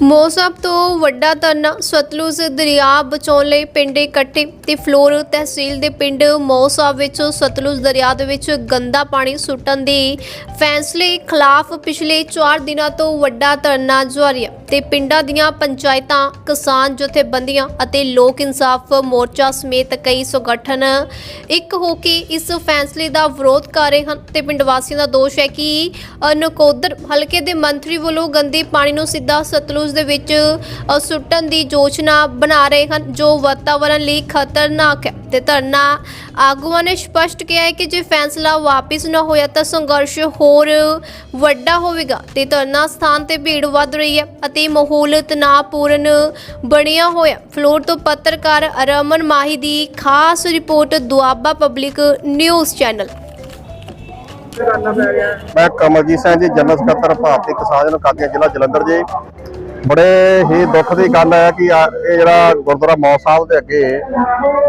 ਮੌਸਮ ਤੋਂ ਵੱਡਾ ਧਰਨਾ ਸਤਲੁਜ ਦਰਿਆ ਬਚਾਉਣ ਲਈ ਪਿੰਡ ਇਕੱਠੇ ਤੇ ਫਲੋਰ ਤਹਿਸੀਲ ਦੇ ਪਿੰਡ ਮੌਸਾ ਵਿੱਚ ਸਤਲੁਜ ਦਰਿਆ ਦੇ ਵਿੱਚ ਗੰਦਾ ਪਾਣੀ ਸੁੱਟਣ ਦੇ ਫੈਸਲੇ ਖਿਲਾਫ ਪਿਛਲੇ 4 ਦਿਨਾਂ ਤੋਂ ਵੱਡਾ ਧਰਨਾ ਜਾਰੀ ਹੈ ਤੇ ਪਿੰਡਾਂ ਦੀਆਂ ਪੰਚਾਇਤਾਂ ਕਿਸਾਨ ਜਥੇਬੰਦੀਆਂ ਅਤੇ ਲੋਕ ਇਨਸਾਫ ਮੋਰਚਾ ਸਮੇਤ ਕਈ ਸੰਗਠਨ ਇੱਕ ਹੋ ਕੇ ਇਸ ਫੈਸਲੇ ਦਾ ਵਿਰੋਧ ਕਰ ਰਹੇ ਹਨ ਤੇ ਪਿੰਡ ਵਾਸੀਆਂ ਦਾ ਦੋਸ਼ ਹੈ ਕਿ ਅ, ਨਕੋਦਰ ਹਲਕੇ ਦੇ ਮੰਤਰੀ ਵੱਲੋਂ ਗੰਦੇ ਪਾਣੀ ਨੂੰ ਸਿੱਧਾ ਸਤਲੁਜ ਦੇ ਵਿੱਚ ਸੁੱਟਣ ਦੀ ਯੋਜਨਾ ਬਣਾ ਰਹੇ ਹਨ, ਜੋ ਵਾਤਾਵਰਣ ਲਈ ਖਤਰਨਾਕ ਹੈ। ਤੇ ਧਰਨਾ ਆਗੂਆਂ ਨੇ ਸਪਸ਼ਟ ਕਿਹਾ ਹੈ ਕਿ ਜੇ ਫੈਸਲਾ ਵਾਪਸ ਨਾ ਹੋਇਆ ਤਾਂ ਸੰਘਰਸ਼ ਹੋਰ ਵੱਡਾ ਹੋਵੇਗਾ ਤੇ ਧਰਨਾ ਸਥਾਨ ਤੇ ਭੀੜ ਵੱਧ ਰਹੀ ਹੈ ਅਤੇ ਮਾਹੌਲ ਤਣਾਅਪੂਰਨ ਬਣਿਆ ਹੋਇਆ। ਫਲੋਰ ਤੋਂ ਪੱਤਰਕਾਰ ਰਮਨ ਮਾਹੀ ਦੀ ਖਾਸ report, Doaba public news channel. ਮੈਂ ਕਮਲਜੀਤ ਸਿੰਘ ਜੀ, ਜਨਰਲ ਸਕੱਤਰ, ਭਾਰਤੀ ਕਿਸਾਨ ਜਨ ਕਾਦੀਆਂ ਜ਼ਿਲ੍ਹਾ ਜਲੰਧਰ ਜੀ। ਬੜੇ ਹੀ ਦੁੱਖ ਦੀ ਗੱਲ ਹੈ ਕਿ ਇਹ ਜਿਹੜਾ ਗੁਰਦੁਆਰਾ ਮੌਤ ਸਾਹਿਬ ਦੇ ਅੱਗੇ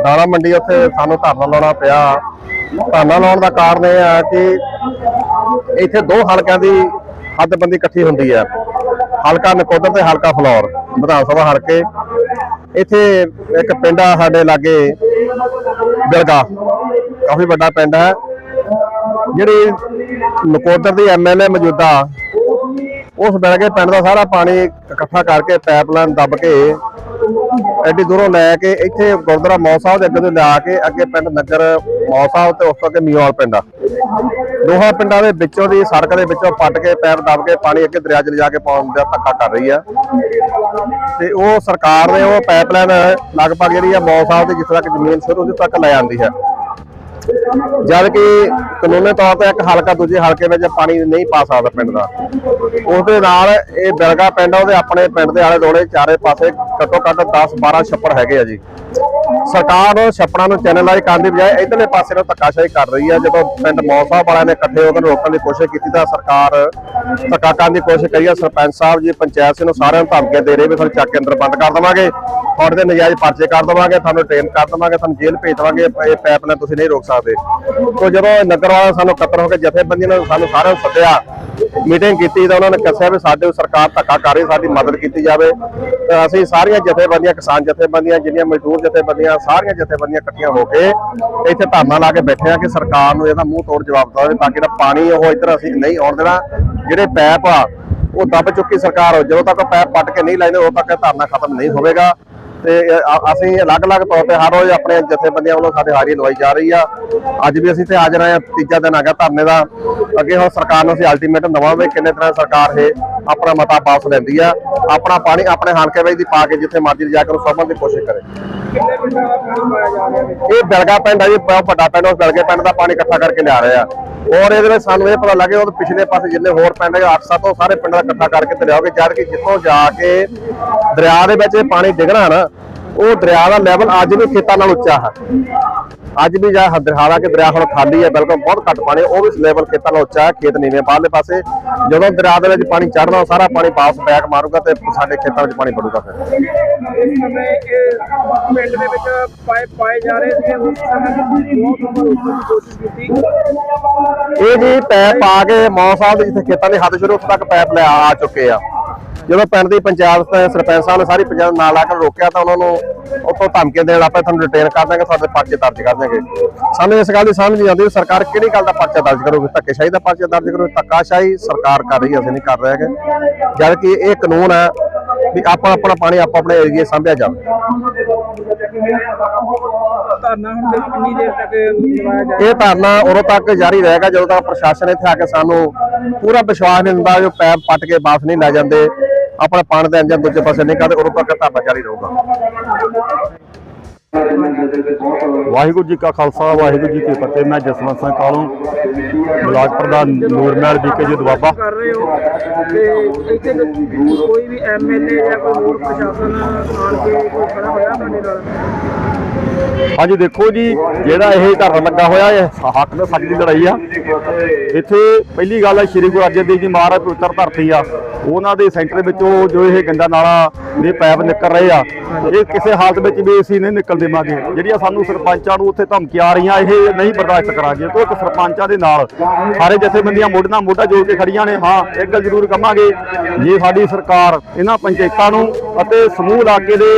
ਦਾਣਾ ਮੰਡੀ ਉੱਥੇ ਸਾਨੂੰ ਧਰਨਾ ਲਾਉਣਾ ਪਿਆ। ਧਰਨਾ ਲਾਉਣ ਦਾ ਕਾਰਨ ਇਹ ਹੈ ਕਿ ਇੱਥੇ ਦੋ ਹਲਕਿਆਂ ਦੀ ਹੱਦਬੰਦੀ ਇਕੱਠੀ ਹੁੰਦੀ ਹੈ। ਹਲਕਾ ਨਕੋਦਰ ਤੇ ਹਲਕਾ ਫਲੌਰ, ਵਿਧਾਨ ਸਭਾ ਹਲਕੇ। ਇੱਥੇ ਇੱਕ ਪਿੰਡ ਆ ਸਾਡੇ ਲਾਗੇ ਬਿਲਗਾ ਕਾਫੀ ਵੱਡਾ ਪਿੰਡ ਹੈ। ਜਿਹੜੀ ਨਕੋਦਰ ਦੀ ਐਮਐਲਏ ਮੌਜੂਦਾ ਉਸ ਬਿਲਗੇ ਪਿੰਡ ਦਾ ਸਾਰਾ ਪਾਣੀ ਇਕੱਠਾ ਕਰਕੇ ਪਾਈਪਲਾਈਨ ਦੱਬ ਕੇ ਐਡੀ ਦੂਰੋਂ ਲੈ ਕੇ ਇੱਥੇ ਗੁਰਦੁਆਰਾ ਮੌ ਸਾਹਿਬ ਦੇ ਅੱਗੇ ਤੋਂ ਲਿਆ ਕੇ ਅੱਗੇ ਪਿੰਡ ਨਗਰ ਮੌ ਸਾਹਿਬ ਤੇ ਉਸ ਤੋਂ ਅੱਗੇ ਮਿਓਲ ਪਿੰਡ ਆ। ਦੋਹਾਂ ਪਿੰਡਾਂ ਦੇ ਵਿੱਚੋਂ ਦੀ ਸੜਕ ਦੇ ਵਿੱਚੋਂ ਪੱਟ ਕੇ ਪੈਰ ਦੱਬ ਕੇ ਪਾਣੀ ਅੱਗੇ ਦਰਿਆ 'ਚ ਲਿਜਾ ਕੇ ਪਾਉਣ ਦਾ ਧੱਕਾ ਕਰ ਰਹੀ ਆ। ਤੇ ਉਹ ਸਰਕਾਰ ਨੇ ਉਹ ਪਾਈਪਲਾਈਨ ਲਗਭਗ ਜਿਹੜੀ ਆ ਮੌ ਸਾਹਿਬ ਦੀ ਜਿੱਥੇ ਤੱਕ ਜ਼ਮੀਨ ਸ਼ੁਰੂ ਹੁੰਦੀ ਤੱਕ ਲੈ ਜਾਂਦੀ ਹੈ। ਜਦ ਕਿ ਕਾਨੂੰਨੀ ਤੌਰ ਤੇ ਇੱਕ ਹਲਕਾ ਦੂਜੇ ਹਲਕੇ ਵਿੱਚ ਪਾਣੀ ਨਹੀਂ ਪਾ ਸਕਦਾ ਪਿੰਡ ਦਾ। ਉਸ ਦੇ ਨਾਲ ਇਹ ਬਿਲਗਾ ਪਿੰਡ ਉਹਦੇ ਆਪਣੇ ਪਿੰਡ ਦੇ ਆਲੇ ਦੁਆਲੇ ਚਾਰੇ ਪਾਸੇ ਘੱਟੋ ਘੱਟ 10 12 ਛੱਪੜ ਹੈਗੇ ਆ ਜੀ। ਸਰਕਾਰ ਛੱਪੜਾਂ ਨੂੰ ਚੈਨਲਾਈਜ਼ ਕਰਨ ਦੀ ਬਜਾਏ ਇਧਰਲੇ ਪਾਸੇ ਨੂੰ ਧੱਕਾਸ਼ਾਹੀ ਕਰ ਰਹੀ ਹੈ ਜਦੋਂ ਪਿੰਡ ਮੌਸਾ ਵਾਲਿਆਂ ਨੇ ਇਕੱਠੇ ਹੋ ਕੇ ਰੋਕਣ ਦੀ ਕੋਸ਼ਿਸ਼ ਕੀਤੀ ਤਾਂ ਸਰਕਾਰ ਧੱਕਾ ਕਰਨ ਦੀ ਕੋਸ਼ਿਸ਼ ਕਰੀ ਹੈ ਸਰਪੰਚ ਸਾਹਿਬ ਜੀ, ਪੰਚਾਇਤ ਸਿੰਘ ਨੂੰ ਸਾਰਿਆਂ ਨੂੰ ਧਮਕੀਆਂ ਦੇ ਰਹੇ ਵੀ ਤੁਹਾਨੂੰ ਚੱਕ ਕੇ ਅੰਦਰ ਬੰਦ ਕਰ ਦੇਵਾਂਗੇ। ਤੁਹਾਡੇ ਤੇ ਨਜਾਇਜ਼ ਪਰਚੇ ਕਰ ਦੇਵਾਂਗੇ, ਤੁਹਾਨੂੰ ਟ੍ਰੇਨ ਕਰ ਦੇਵਾਂਗੇ, ਤੁਹਾਨੂੰ ਜੇਲ੍ਹ ਭੇਜ ਦੇਵਾਂਗੇ, ਇਹ ਪਾਈਪਲਾਈਨ ਤੁਸੀਂ ਨਹੀਂ ਰੋਕ ਸਕਦੇ। ਤੋਂ ਜਦੋਂ ਨਗਰ ਵਾਲਾ ਸਾਨੂੰ ਇਕੱਤਰ ਹੋ ਕੇ ਜਥੇਬੰਦੀਆਂ ਨੇ ਸਾਨੂੰ ਸਾਰਿਆਂ ਨੂੰ ਸੱਦਿਆ ਮੀਟਿੰਗ ਕੀਤੀ ਤਾਂ ਉਹਨਾਂ ਨੇ ਦੱਸਿਆ ਵੀ ਸਾਡੇ ਸਰਕਾਰ ਧੱਕਾ ਕਰ ਰਹੀ, ਸਾਡੀ ਮਦਦ ਕੀਤੀ ਜਾਵੇ। ਤਾਂ ਅਸੀਂ ਸਾਰੀਆਂ ਜਥੇਬੰਦੀਆਂ, ਕਿਸਾਨ ਜਥੇਬੰਦੀਆਂ, ਜਿੰਨੀਆਂ ਮਜ਼ਦੂਰ ਜਥੇਬੰਦੀਆਂ, ਸਾਰੀਆਂ ਜਥੇਬੰਦੀਆਂ ਇਕੱਠੀਆਂ ਹੋ ਕੇ ਇੱਥੇ ਧਰਨਾ ਲਾ ਕੇ ਬੈਠੇ ਆ ਕਿ ਸਰਕਾਰ ਨੂੰ ਇਹਦਾ ਮੂੰਹ ਤੋੜ ਜਵਾਬ ਦੇਵੇ ਤਾਂ ਕਿ ਜਿਹੜਾ ਪਾਣੀ ਉਹ ਇੱਧਰ ਅਸੀਂ ਨਹੀਂ ਆਉਣ ਦੇਣਾ। ਜਿਹੜੇ ਪੈਪ ਆ, ਉਹ ਦੱਬ ਚੁੱਕੀ ਸਰਕਾਰ ਜਦੋਂ ਤੱਕ ਪੈਪ ਪੱਟ ਕੇ ਨਹੀਂ ਲਾਈਦੇ ਉਦੋਂ ਤੱਕ ਇਹ ਧਰਨਾ ਖਤਮ ਨਹੀਂ ਹੋਵੇਗਾ। ਤੇ ਅਸੀਂ ਅਲੱਗ-ਅਲੱਗ ਤੌਰ ਤੇ ਹਰ ਰੋਜ਼ ਆਪਣੇ ਜਥੇਬੰਦੀਆਂ ਵੱਲੋਂ ਸਾਡੇ ਹਾਜ਼ਰੀ ਲਵਾਈ ਜਾ ਰਹੀ ਆ। ਅੱਜ ਵੀ ਅਸੀਂ ਤੇ ਹਾਜ਼ਰ ਆਏ ਆ, ਤੀਜਾ ਦਿਨ ਆ ਗਿਆ ਧਰਨੇ ਦਾ। ਅੱਗੇ ਹੁਣ ਸਰਕਾਰ ਨੂੰ ਅਸੀਂ ਅਲਟੀਮੇਟਮ ਦਵਾਂਗੇ ਕਿੰਨੇ ਤਰ੍ਹਾਂ ਸਰਕਾਰ ਇਹ ਆਪਣਾ ਮਤਾ ਵਾਪਸ ਲੈਂਦੀ ਆ। ਆਪਣਾ ਪਾਣੀ ਆਪਣੇ ਹਲਕੇ ਵਿੱਚ ਦੀ ਪਾ ਕੇ ਜਿੱਥੇ ਮਰਜ਼ੀ ਜਾ ਕੇ ਉਹ ਸਮਝਣ ਦੀ ਕੋਸ਼ਿਸ਼ ਕਰੇ। ਇਹ ਬਿਲਗਾ ਪਿੰਡ ਆ ਜੀ, ਬਹੁਤ ਵੱਡਾ ਪਿੰਡ, ਉਸ ਬਿਲਗੇ ਪਿੰਡ ਦਾ ਪਾਣੀ ਇਕੱਠਾ ਕਰਕੇ ਲਿਆ ਰਹੇ ਆ। ਔਰ ਇਹਦੇ ਵਿੱਚ ਸਾਨੂੰ ਇਹ ਪਤਾ ਲੱਗਿਆ ਉਹ ਪਿਛਲੇ ਪਾਸੇ ਜਿੰਨੇ ਹੋਰ ਪਿੰਡ ਹੈ 8-7 ਉਹ ਸਾਰੇ ਪਿੰਡਾਂ ਦਾ ਇਕੱਠਾ ਕਰਕੇ ਤੇ ਲਿਆਓਗੇ ਜਦ ਕਿ ਜਿੱਥੋਂ ਜਾ ਕੇ ਦਰਿਆ ਦੇ ਵਿੱਚ ਪਾਣੀ ਡਿੱਗਣਾ ਨਾ, ਉਹ ਦਰਿਆ ਦਾ ਲੈਵਲ ਅੱਜ ਵੀ ਖੇਤਾਂ ਨਾਲ ਉੱਚਾ ਹੈ। ਅੱਜ ਵੀ ਜਾ ਹਾਲਾ ਕਿ ਦਰਿਆ ਹੁਣ ਖਾਲੀ ਹੈ, ਬਿਲਕੁਲ ਬਹੁਤ ਘੱਟ ਪਾਣੀ, ਉਹ ਵੀ ਲੈਵਲ ਖੇਤਾਂ ਨਾਲ ਉੱਚਾ ਹੈ, ਖੇਤ ਨੀਵੇਂ ਬਾਹਰਲੇ ਪਾਸੇ। ਜਦੋਂ ਦਰਿਆ ਦੇ ਵਿੱਚ ਪਾਣੀ ਚੜ੍ਹਦਾ ਉਹ ਸਾਰਾ ਪਾਣੀ ਵਾਪਸ ਬੈਕ ਮਾਰੂਗਾ ਤੇ ਸਾਡੇ ਖੇਤਾਂ ਵਿੱਚ ਪਾਣੀ ਵੜੂਗਾ ਫਿਰ। ਪਿੰਡ ਦੇ ਵਿੱਚ ਪਾਈਪ ਪਾਏ ਜਾ ਰਹੇ ਸੀ, ਉਸ ਸਮੇਂ ਬਹੁਤ ਕੋਸ਼ਿਸ਼ ਕੀਤੀ। ਇਹ ਜੀ ਪੈਪ ਪਾ ਕੇ ਮੌ ਸਾਹਿਬ ਦੇ ਜਿੱਥੇ ਖੇਤਾਂ ਦੇ ਹੱਦ ਸ਼ੁਰੂ ਉੱਥੇ ਤੱਕ ਪੈਪ ਲੈ ਆ ਚੁੱਕੇ ਆ। ਜਦੋਂ ਪਿੰਡ ਦੀ ਪੰਚਾਇਤ ਤੇ ਸਰਪੰਚ ਸਾਹਿਬ ਨੇ ਸਾਰੀ ਪੰਚਾਇਤ ਨਾਲ ਆ ਕੇ ਰੋਕਿਆ ਤਾਂ ਉਹਨਾਂ ਨੂੰ ਉੱਥੋਂ ਧਮਕੀਆਂ ਦੇਣ ਆਪਾਂ ਤੁਹਾਨੂੰ ਰਿਟੇਨ ਕਰ ਦਾਂਗੇ ਤੁਹਾਡੇ ਪਰਚੇ ਦਰਜ ਕਰ ਦਾਂਗੇ ਸਾਨੂੰ ਇਸ ਗੱਲ ਦੀ ਸਮਝ ਨਹੀਂ ਆਉਂਦੀ ਸਰਕਾਰ ਕਿਹੜੀ ਗੱਲ ਦਾ ਪਰਚਾ ਦਰਜ ਕਰੋਗੇ? ਧੱਕੇਸ਼ਾਹੀ ਦਾ ਪਰਚਾ ਦਰਜ ਕਰੂਗੀ? ਧੱਕਾਸ਼ਾਹੀ ਸਰਕਾਰ ਕਰ ਰਹੀ ਹੈ ਅਸੀਂ ਨਹੀਂ ਕਰ ਰਹੇ ਹੈਗੇ। ਜਦ ਕਿ ਇਹ ਕਾਨੂੰਨ ਹੈ ਵੀ ਆਪਾਂ ਆਪਣਾ ਪਾਣੀ ਆਪਾਂ ਆਪਣੇ ਏਰੀਏ ਸਾਂਭਿਆ ਜਾਵੇ। ਧਰਨਾ ਹੁਣ ਤੱਕ ਕਿੰਨੀ ਦੇਰ ਤੱਕ ਲਗਾਇਆ ਜਾਏ ਇਹ ਧਰਨਾ ਉਦੋਂ ਤੱਕ ਜਾਰੀ ਰਹੇਗਾ ਜਦੋਂ ਤੱਕ ਪ੍ਰਸ਼ਾਸਨ ਇੱਥੇ ਆ ਕੇ ਸਾਨੂੰ ਪੂਰਾ ਵਿਸ਼ਵਾਸ ਨਹੀਂ ਦਿੰਦਾ ਜੋ ਪੈਪ ਪੱਟ ਕੇ ਵਾਪਸ ਨਹੀਂ ਲੈ ਜਾਂਦੇ, ਆਪਣਾ ਪਾਣੀ ਦੇ ਇੰਜਨ ਦੂਜੇ ਪਾਸੇ ਨਹੀਂ ਕਰਦੇ, ਉਦੋਂ ਤੱਕ ਧਰਨਾ ਜਾਰੀ ਰਹੂਗਾ। ਵਾਹਿਗੁਰੂ ਜੀ ਕਾ ਖਾਲਸਾ, ਵਾਹਿਗੁਰੂ ਜੀ ਕੀ ਫਤਿਹ। ਮੈਂ ਜਸਵੰਤ ਸਿੰਘ ਕਾਲੋਂ ਬਲਾਕ ਪ੍ਰਧਾਨ ਨੂਰਮਹਿਲ ਵਿਕੇ ਜੀ ਦੁਆਬਾ। ਕਰ ਰਹੇ ਹੋ ਤੇ ਇੱਥੇ ਕੋਈ ਵੀ ਐਮਐਲਏ ਜਾਂ ਕੋਈ ਹੋਰ ਪ੍ਰਸ਼ਾਸਨ ਆਣ ਕੇ ਕੋਈ ਖੜਾ ਹੋਇਆ ਸਾਡੇ ਨਾਲ? ਹਾਂਜੀ, ਦੇਖੋ ਜੀ, ਜਿਹੜਾ ਇਹ ਧਰਨਾ ਲੱਗਾ ਹੋਇਆ ਇਹ ਹੱਕ ਦਾ ਸੱਚ ਦੀ ਲੜਾਈ ਆ। ਇੱਥੇ ਪਹਿਲੀ ਗੱਲ ਹੈ ਸ਼੍ਰੀ ਗੁਰੂ ਅਰਜਨ ਦੇਵ ਜੀ ਮਹਾਰਾਜ ਪਵਿੱਤਰ ਧਰਤੀ ਆ। ਉਹਨਾਂ ਦੇ ਸੈਂਟਰ ਵਿੱਚੋਂ ਜੋ ਇਹ ਗੰਦਾ ਨਾਲਾ ਦੇ ਪੈਪ ਨਿਕਲ ਰਹੇ ਆ, ਇਹ ਕਿਸੇ ਹਾਲਤ ਵਿੱਚ ਵੀ ਅਸੀਂ ਨਹੀਂ ਨਿਕਲ ਦੇਵਾਂਗੇ। ਜਿਹੜੀਆਂ ਸਾਨੂੰ ਸਰਪੰਚਾਂ ਨੂੰ ਉੱਥੇ ਧਮਕੀਆਂ ਆ ਰਹੀਆਂ, ਇਹ ਨਹੀਂ ਬਰਦਾਸ਼ਤ ਕਰਾਂਗੇ। ਕਿਉਂਕਿ ਸਰਪੰਚਾਂ ਦੇ ਨਾਲ, ਸਾਰੇ ਜਥੇਬੰਦੀਆਂ ਮੋਢੇ ਨਾਲ ਮੋਢਾ ਜੋੜ ਕੇ ਖੜੀਆਂ ਨੇ, ਹਾਂ ਇੱਕ ਗੱਲ ਜ਼ਰੂਰ ਕਹਾਂਗੇ ਜੇ ਸਾਡੀ ਸਰਕਾਰ ਇਹਨਾਂ ਪੰਚਾਇਤਾਂ ਨੂੰ ਅਤੇ ਸਮੂਹ ਇਲਾਕੇ ਦੇ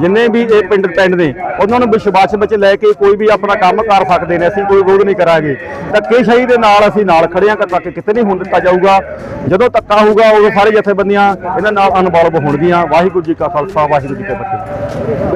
ਜਿੰਨੇ ਵੀ ਇਹ ਪਿੰਡ ਪਿੰਡ ਨੇ ਉਹਨਾਂ ਨੂੰ ਵਿਸ਼ਵਾਸ ਵਿੱਚ ਲੈ ਕੇ ਕੋਈ ਵੀ ਆਪਣਾ ਕੰਮ ਕਰ ਸਕਦੇ ਨੇ, ਅਸੀਂ ਕੋਈ ਵਿਰੋਧ ਨਹੀਂ ਕਰਾਂਗੇ। ਧੱਕੇਸ਼ਾਹੀ ਦੇ ਨਾਲ ਅਸੀਂ ਨਾਲ ਖੜੇ ਹਾਂ ਤੱਕ ਕਿਤੇ ਨਹੀਂ ਹੋਣ ਦਿੱਤਾ ਜਾਊਗਾ। ਜਦੋਂ ਧੱਕਾ ਹੋਊਗਾ ਉਦੋਂ ਸਾਰੇ ਜਥੇਬੰਦੀਆਂ ਇਹਨਾਂ ਨਾਲ ਇਨਵੋਲਵ ਹੋਣਗੀਆਂ। ਵਾਹਿਗੁਰੂ ਜੀ ਕਾ ਖਾਲਸਾ, ਵਾਹਿਗੁਰੂ ਜੀ ਕੀ ਫਤਿਹ।